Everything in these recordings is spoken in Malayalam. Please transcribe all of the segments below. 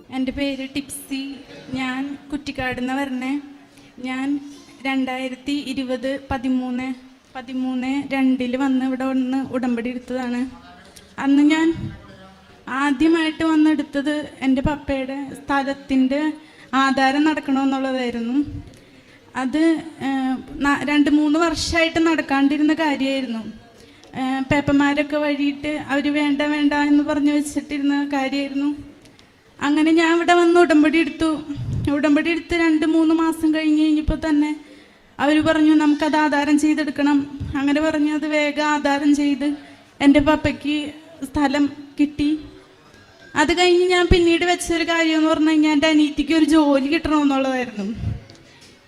എന്റെ പേര് ടിപ്സി. ഞാൻ കുറ്റിക്കാട് നിന്ന് വരണേ. ഞാൻ രണ്ടായിരത്തി ഇരുപത് പതിമൂന്ന് പതിമൂന്ന് രണ്ടിൽ വന്ന് ഇവിടെ വന്ന് ഉടമ്പടി എടുത്തതാണ്. അന്ന് ഞാൻ ആദ്യമായിട്ട് വന്നെടുത്തത് എന്റെ പപ്പയുടെ സ്ഥലത്തിന്റെ ആധാരം നടക്കണമെന്നുള്ളതായിരുന്നു അത് രണ്ട് മൂന്ന് വർഷമായിട്ട് നടക്കാണ്ടിരുന്ന കാര്യമായിരുന്നു പേപ്പർമാരൊക്കെ വഴിയിട്ട് അവർ വേണ്ട വേണ്ട എന്ന് പറഞ്ഞു വെച്ചിട്ടിരുന്ന കാര്യമായിരുന്നു അങ്ങനെ ഞാൻ ഇവിടെ വന്ന് ഉടമ്പടി എടുത്തു. ഉടമ്പടി എടുത്ത് രണ്ട് മൂന്ന് മാസം കഴിഞ്ഞ് കഴിഞ്ഞപ്പോൾ തന്നെ അവർ പറഞ്ഞു നമുക്കത് ആധാരം ചെയ്തെടുക്കണം. അങ്ങനെ പറഞ്ഞു അത് വേഗം ആധാരം ചെയ്ത് എന്റെ പപ്പയ്ക്ക് സ്ഥലം കിട്ടി. അത് കഴിഞ്ഞ് ഞാൻ പിന്നീട് വെച്ചൊരു കാര്യം എന്ന് പറഞ്ഞു കഴിഞ്ഞാൽ എന്റെ അനീറ്റിക്ക് ഒരു ജോലി കിട്ടണമെന്നുള്ളതായിരുന്നു.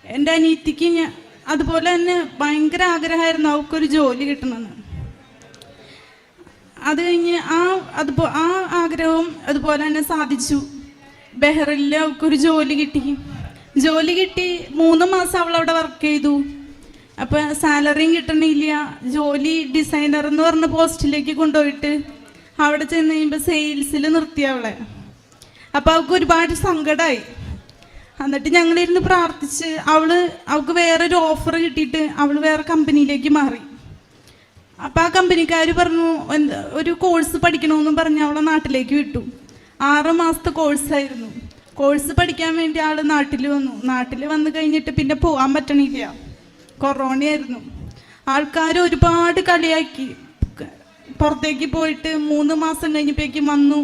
എന്റെ അനീറ്റിക്ക് ഞാൻ അതുപോലെ തന്നെ ഭയങ്കര ആഗ്രഹമായിരുന്നു അവൾക്കൊരു ജോലി കിട്ടണമെന്ന്. അത് കഴിഞ്ഞ് ആ അതുപോ ആ ആഗ്രഹവും അതുപോലെ തന്നെ സാധിച്ചു. ബെഹ്റിൽ അവൾക്കൊരു ജോലി കിട്ടി. ജോലി കിട്ടി. മൂന്ന് മാസം അവൾ അവിടെ വർക്ക് ചെയ്തു. അപ്പൊ സാലറിയും കിട്ടണില്ല. ജോലി ഡിസൈനർ എന്ന് പറഞ്ഞ പോസ്റ്റിലേക്ക് കൊണ്ടുപോയിട്ട് അവിടെ ചെന്ന് കഴിയുമ്പോൾ സെയിൽസിൽ നിർത്തി അവളെ. അപ്പോൾ അവൾക്ക് ഒരുപാട് സങ്കടമായി എന്നിട്ട് ഞങ്ങളിരുന്ന് പ്രാർത്ഥിച്ച് അവൾ അവൾക്ക് വേറൊരു ഓഫർ കിട്ടിയിട്ട് അവൾ വേറെ കമ്പനിയിലേക്ക് മാറി. അപ്പൊ ആ കമ്പനിക്കാർ പറഞ്ഞു ഒരു കോഴ്സ് പഠിക്കണമെന്നും പറഞ്ഞ് അവളെ നാട്ടിലേക്ക് വിട്ടു. ആറ് മാസത്തെ കോഴ്സായിരുന്നു. കോഴ്സ് പഠിക്കാൻ വേണ്ടി ആൾ നാട്ടിൽ വന്നു. നാട്ടിൽ വന്നു കഴിഞ്ഞിട്ട് പിന്നെ പോകാൻ പറ്റണില്ല. കൊറോണയായിരുന്നു. ആൾക്കാർ ഒരുപാട് കളിയാക്കി. പുറത്തേക്ക് പോയിട്ട് മൂന്ന് മാസം കഴിഞ്ഞപ്പോഴേക്കും വന്നു.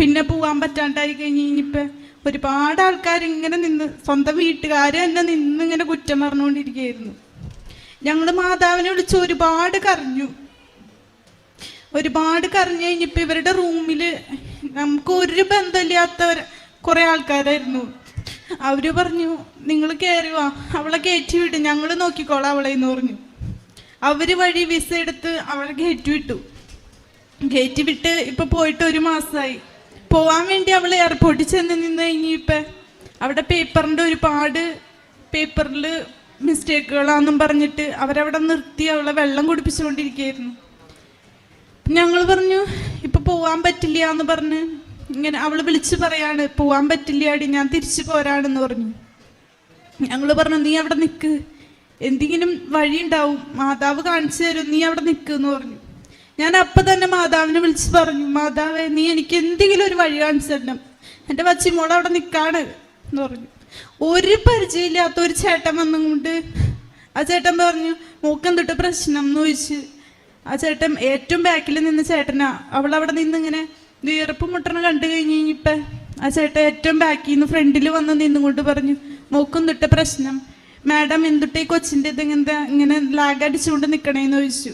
പിന്നെ പോകാൻ പറ്റാണ്ടായി കഴിഞ്ഞ് കഴിഞ്ഞപ്പോൾ ഒരുപാട് ആൾക്കാർ ഇങ്ങനെ നിന്ന് സ്വന്തം വീട്ടുകാർ തന്നെ നിന്ന് ഇങ്ങനെ കുറ്റം പറഞ്ഞുകൊണ്ടിരിക്കുകയായിരുന്നു ഞങ്ങൾ മാതാവിനെ വിളിച്ച് ഒരുപാട് കരഞ്ഞു. ഒരുപാട് കരഞ്ഞു കഴിഞ്ഞപ്പോൾ ഇവരുടെ റൂമിൽ നമുക്ക് ഒരു ബന്ധമില്ലാത്തവർ കുറേ ആൾക്കാരായിരുന്നു. അവർ പറഞ്ഞു നിങ്ങൾ കയറി വാ. അവളെ കയറ്റി വിട്ടു ഞങ്ങൾ നോക്കിക്കോളാം അവളെ എന്ന് പറഞ്ഞു. അവർ വഴി വിസ എടുത്ത് അവളെ കയറ്റി വിട്ടു. കയറ്റി വിട്ട് ഇപ്പൊ പോയിട്ട് ഒരു മാസമായി പോവാൻ വേണ്ടി അവൾ എയർപോർട്ടിൽ ചെന്ന് നിന്ന് കഴിഞ്ഞ് ഇപ്പൊ അവിടെ പേപ്പറിന്റെ ഒരുപാട് പേപ്പറിൽ മിസ്റ്റേക്കുകളാന്നും പറഞ്ഞിട്ട് അവരവിടെ നിർത്തി അവളെ വെള്ളം കുടിപ്പിച്ചുകൊണ്ടിരിക്കുകയായിരുന്നു. ഞങ്ങൾ പറഞ്ഞു ഇപ്പൊ പോവാൻ പറ്റില്ല എന്ന് പറഞ്ഞ് ഇങ്ങനെ അവൾ വിളിച്ചു പറയാണ് പോവാൻ പറ്റില്ല അടി ഞാൻ തിരിച്ചു പോരാണെന്ന് പറഞ്ഞു. ഞങ്ങൾ പറഞ്ഞു നീ അവിടെ നിൽക്ക് എന്തെങ്കിലും വഴി ഉണ്ടാവും. മാതാവ് കാണിച്ചു തരും. നീ അവിടെ നിൽക്ക് എന്ന് പറഞ്ഞു. ഞാൻ അപ്പം തന്നെ മാതാവിനെ വിളിച്ച് പറഞ്ഞു മാതാവേ നീ എനിക്ക് എന്തെങ്കിലും ഒരു വഴി കാണിച്ചു തരണം. എന്റെ വച്ചിമോൾ അവിടെ നിൽക്കാണ് എന്ന് പറഞ്ഞു. ഒരു പരിചയമില്ലാത്ത ഒരു ചേട്ടൻ വന്നുകൊണ്ട് ആ ചേട്ടൻ പറഞ്ഞു മൂക്കം തൊട്ട് പ്രശ്നം? എന്ന് ചോദിച്ച്. ആ ചേട്ടൻ ഏറ്റവും ബാക്കിൽ നിന്ന് ചേട്ടനാ. അവൾ അവിടെ നിന്ന് ഇങ്ങനെ വിയർപ്പ് മുട്ടണ കണ്ടു കഴിഞ്ഞ് കഴിഞ്ഞിപ്പ ആ ചേട്ടൻ ഏറ്റവും ബാക്കിൽ നിന്ന് ഫ്രണ്ടിൽ വന്ന് നിന്നുകൊണ്ട് പറഞ്ഞു മൂക്കും തൊട്ട് പ്രശ്നം? മാഡം എന്തുട്ടേ കൊച്ചിന്റെ ഇത് ഇങ്ങനത്തെ ഇങ്ങനെ ലാഗ് അടിച്ചുകൊണ്ട് നിൽക്കണേന്ന് ചോദിച്ചു.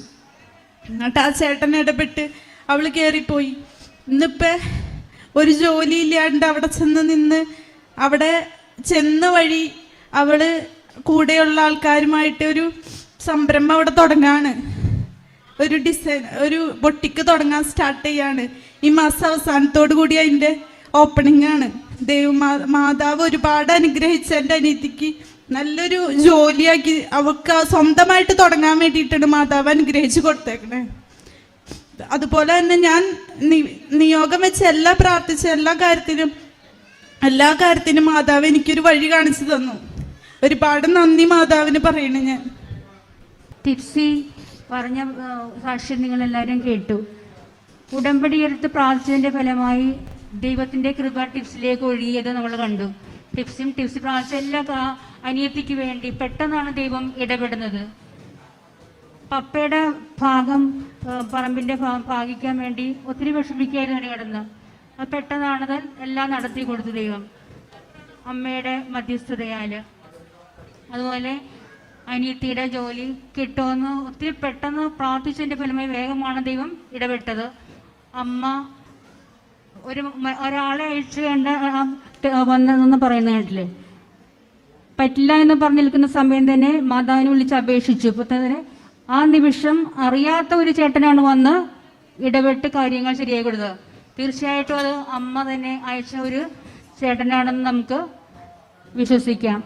എന്നിട്ട് ആ ചേട്ടൻ ഇടപെട്ട് അവൾ കയറിപ്പോയി ഇന്നിപ്പോൾ ഒരു ജോലി ഇല്ലാണ്ട് അവിടെ ചെന്ന് നിന്ന് അവിടെ ചെന്ന വഴി അവൾ കൂടെയുള്ള ആൾക്കാരുമായിട്ട് ഒരു സംരംഭം അവിടെ തുടങ്ങാണ്. ഒരു ഡിസൈൻ ഒരു ബൊട്ടിക്ക് തുടങ്ങാൻ സ്റ്റാർട്ട് ചെയ്യാണ്. ഈ മാസം അവസാനത്തോടു കൂടി അതിന്റെ ഓപ്പണിംഗ് ആണ്. ദൈവ മാതാവ് ഒരുപാട് അനുഗ്രഹിച്ച എന്റെ അനീതിക്ക് നല്ലൊരു ജോലിയാക്കി അവൾക്ക് സ്വന്തമായിട്ട് തുടങ്ങാൻ വേണ്ടിയിട്ടാണ് മാതാവ് അനുഗ്രഹിച്ചു കൊടുത്തേക്കണേ. അതുപോലെ തന്നെ ഞാൻ നിയോഗം വെച്ച് എല്ലാ പ്രാർത്ഥിച്ച എല്ലാ കാര്യത്തിനും എല്ലാ കാര്യത്തിനും മാതാവ് എനിക്കൊരു വഴി കാണിച്ചു തന്നു. ഒരുപാട് നന്ദി മാതാവിന് പറയണു ഞാൻ. ടിപ്സി പറഞ്ഞ സാക്ഷ്യം നിങ്ങൾ നിങ്ങളെല്ലാവരും കേട്ടു. ഉടമ്പടി എടുത്ത് പ്രാർത്ഥിച്ചതിന്റെ ഫലമായി ദൈവത്തിന്റെ കൃപ ടിപ്സിലേക്ക് ഒഴുകിയത് നമ്മൾ കണ്ടു. ടിപ്സും ടിപ്സ് പ്രാർത്ഥിച്ച എല്ലാ അനിയത്തിക്ക് വേണ്ടി പെട്ടെന്നാണ് ദൈവം ഇടപെടുന്നത്. പപ്പയുടെ ഭാഗം പറമ്പിന്റെ ഭാഗം ഭാഗിക്കാൻ വേണ്ടി ഒത്തിരി വിഷമിക്കായിരുന്നു കിടന്ന് അത് പെട്ടെന്നാണത് എല്ലാം നടത്തി കൊടുത്തു ദൈവം അമ്മയുടെ മധ്യസ്ഥതയാൽ അതുപോലെ അനിയത്തിയുടെ ജോലി കിട്ടുമെന്ന് ഒത്തിരി പെട്ടെന്ന് പ്രാർത്ഥിച്ചതിന്റെ ഫലമായി വേഗമാണ് ദൈവം ഇടപെട്ടത്. അമ്മ ഒരു ഒരാളെ അയച്ചു കണ്ട വന്നതെന്ന് പറയുന്ന കേട്ടില്ലേ? പറ്റില്ല എന്ന് പറഞ്ഞു നിൽക്കുന്ന സമയം തന്നെ മാതാവിനെ വിളിച്ച് അപേക്ഷിച്ചു. ഇപ്പൊ തന്നെ ആ നിമിഷം അറിയാത്ത ഒരു ചേട്ടനാണ് വന്ന് ഇടപെട്ട് കാര്യങ്ങൾ ശരിയായി കൊടുത്തത്. തീർച്ചയായിട്ടും അത് അമ്മ തന്നെ അയച്ച ഒരു ചേട്ടനാണെന്ന് നമുക്ക് വിശ്വസിക്കാം.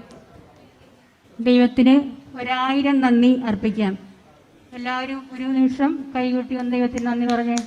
ദൈവത്തിന് ഒരായിരം നന്ദി അർപ്പിക്കാം. എല്ലാവരും ഒരു നിമിഷം കൈകൂട്ടി വന്ന് ദൈവത്തിന് നന്ദി പറഞ്ഞേ.